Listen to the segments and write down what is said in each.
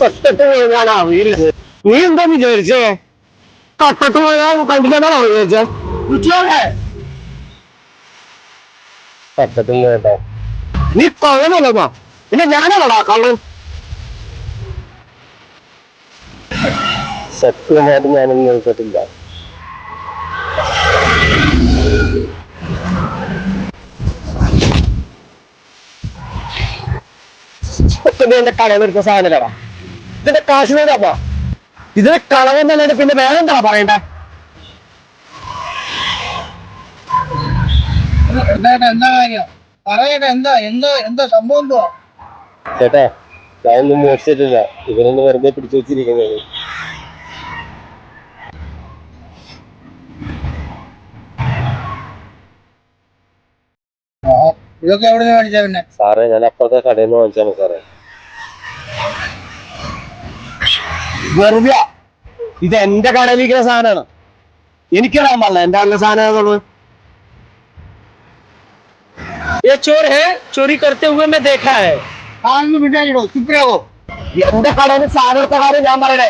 തൊട്ടിട്ട് വീഴാണ് അറിയില്ലത് നീ എന്താ വിചാരിച്ചേ? തൊട്ടിട്ട് പോയാൽ കണ്ടിട്ടാണോ വിചാരിച്ചേ? തൊട്ടിട്ടും കേട്ടോ. നീ കൊള്ളനല്ലപ്പാ പിന്നെ ഞാനാണോടാ കള്ളൻ. സത്യമായിട്ട് ഞാനൊന്നും ഇത് എന്റെ കടയിൽ നിന്ന് എടുക്കുന്ന സാധനല്ലടാ. ഇതിന്റെ കാശ് വേണ്ടപ്പാ ഇതിന്റെ കളവെന്നല്ലാണ്ട് പിന്നെ വേറെ പറയണ്ട? പറയണ്ടേ എന്താ എന്താ കാര്യം? പറയട്ടെ എന്താ എന്താ എന്താ സംഭവം ചേട്ടാ ഞാനൊന്നും മേടിച്ചിട്ടില്ല ഇവരൊന്ന് വെറുതെ പിടിച്ചു വെച്ചിരിക്കുന്നത്. ഇതൊക്കെ എവിടെ നിന്ന് മേടിച്ചാ പിന്നെ? സാറേ ഞാൻ അപ്പുറത്തെ കടയിൽ നിന്ന് വാങ്ങിച്ചാണ് സാറേ. വെറുതെ ഇത് എന്റെ കടയിൽ ഇരിക്കുന്ന സാധനമാണ് എനിക്കറിയാൻ പാടില്ല എന്റെ അല്ല സാധനം ഏതാന്നുള്ളത് ये चोर है चोरी करते हुए मैं देखा है കാണുന്നു വിടാനിടോ ചുപ്പിലാവോ എന്റെ കടയിൽ സാധനം എടുത്ത കാര്യം ഞാൻ പറയണേ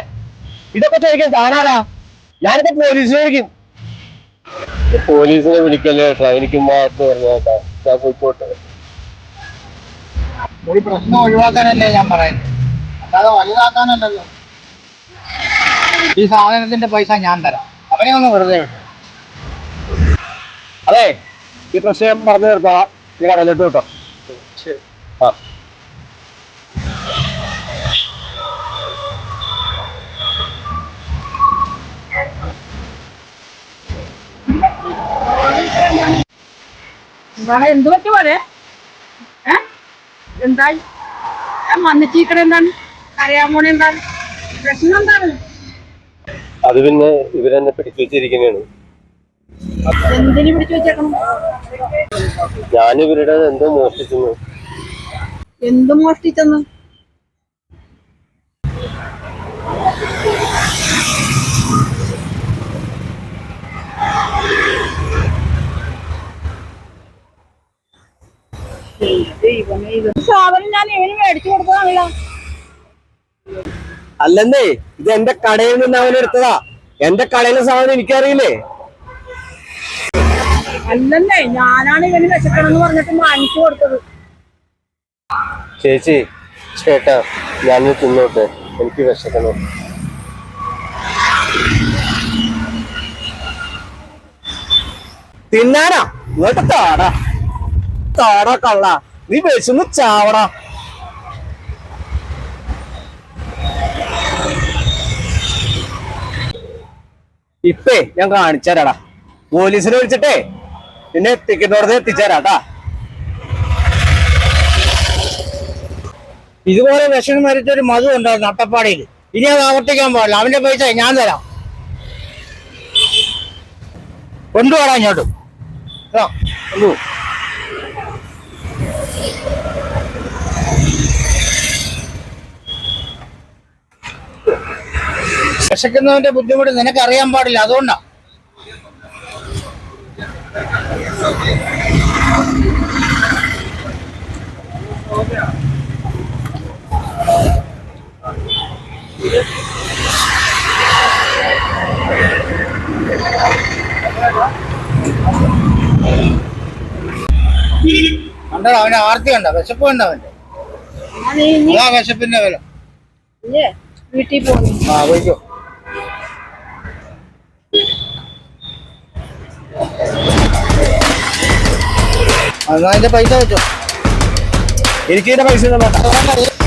ഇതൊക്കെ ചോദിക്കാൻ താനാരാ ഞാനിപ്പോ പോലീസിനെ വിളിക്കും പോലീസിനെ വിളിക്കല്ലേ കേട്ടോ എനിക്ക് മാത്രം പറഞ്ഞേട്ടാ ഞാൻ പോയിക്കോട്ടെ ഒരു പ്രശ്നം ഒഴിവാക്കാനല്ലേ ഞാൻ പറയുന്നത് അല്ലാതെ വലുതാക്കാനല്ലല്ലോ ഈ സാധനത്തിന്റെ പൈസ ഞാൻ തരാം. അവനെ ഒന്ന് വെറുതെ വിട്ടു അതെ ഈ പ്രശ്നം പറഞ്ഞു തീർത്താ. നീ കടലിട്ട് കേട്ടോ. ആ. എന്താണ് എന്ത് പറ്റി പോലെ എന്തായി? വന്നിട്ടീക്കടെ എന്താണ്? പോണ എന്താണ്? പ്രശ്നം എന്താണ്? അത് പിന്നെ ഇവരെന്നെ പിടിച്ചു വെച്ചിരിക്കുന്നതാണ് ഞാൻ ഇവരുടെ എന്തോ മോഷ്ടിച്ചെന്ന്. മോഷ്ടിച്ചെന്ന്? ദൈവമേ സാധനം ഞാൻ ഇവന് മേടിച്ചു കൊടുത്തതാണല്ലോ. അല്ലെന്നേ ഇത് എന്റെ കടയിൽ നിന്ന് അവൻ എടുത്തതാ. എന്റെ കടയിലെ സാധനം എനിക്കറിയില്ലേ? അല്ലെന്നേ ഞാനാണ് ഇവന് വിശക്കണമെന്ന് പറഞ്ഞിട്ട് വാങ്ങിച്ചു കൊടുത്തത്. ചേച്ചി ചേട്ടാ ഞാൻ തിന്നോട്ടെ. എനിക്ക് വിശക്കണം. തിന്നാനാ? ഇങ്ങോട്ട് താടാ. താടാ കള്ള. നീ വിശന്ന് ചാവടാ. ഇപ്പേ ഞാൻ കാണിച്ചാരാടാ. പോലീസിനെ വിളിച്ചിട്ടേ പിന്നെ ടിക്കറ്റോടത്ത് എത്തിച്ചേരാട്ടാ. ഇതുപോലെ വിഷം മരിച്ചൊരു മധു ഉണ്ടായിരുന്നു അട്ടപ്പാടിയിൽ. ഇനി അത് ആവർത്തിക്കാൻ പാടില്ല. അവന്റെ പൈസ ഞാൻ തരാം. കൊണ്ടുപോടാ ഇങ്ങോട്ട്. ആ. വിശക്കുന്നവന്റെ ബുദ്ധിമുട്ട് നിനക്ക് അറിയാൻ പാടില്ല അതുകൊണ്ടാ. കണ്ടോ അവന് ആർത്തി കണ്ട? വിശപ്പ് കണ്ട അവന്റെ ആ വിശപ്പിന്റെ വില വീട്ടിൽ പോകുന്നു ആ പോയിക്കോ. അതിന്റെ പൈസ വെച്ചോ. എനിക്ക് പൈസ ഒന്നും വേണ്ട.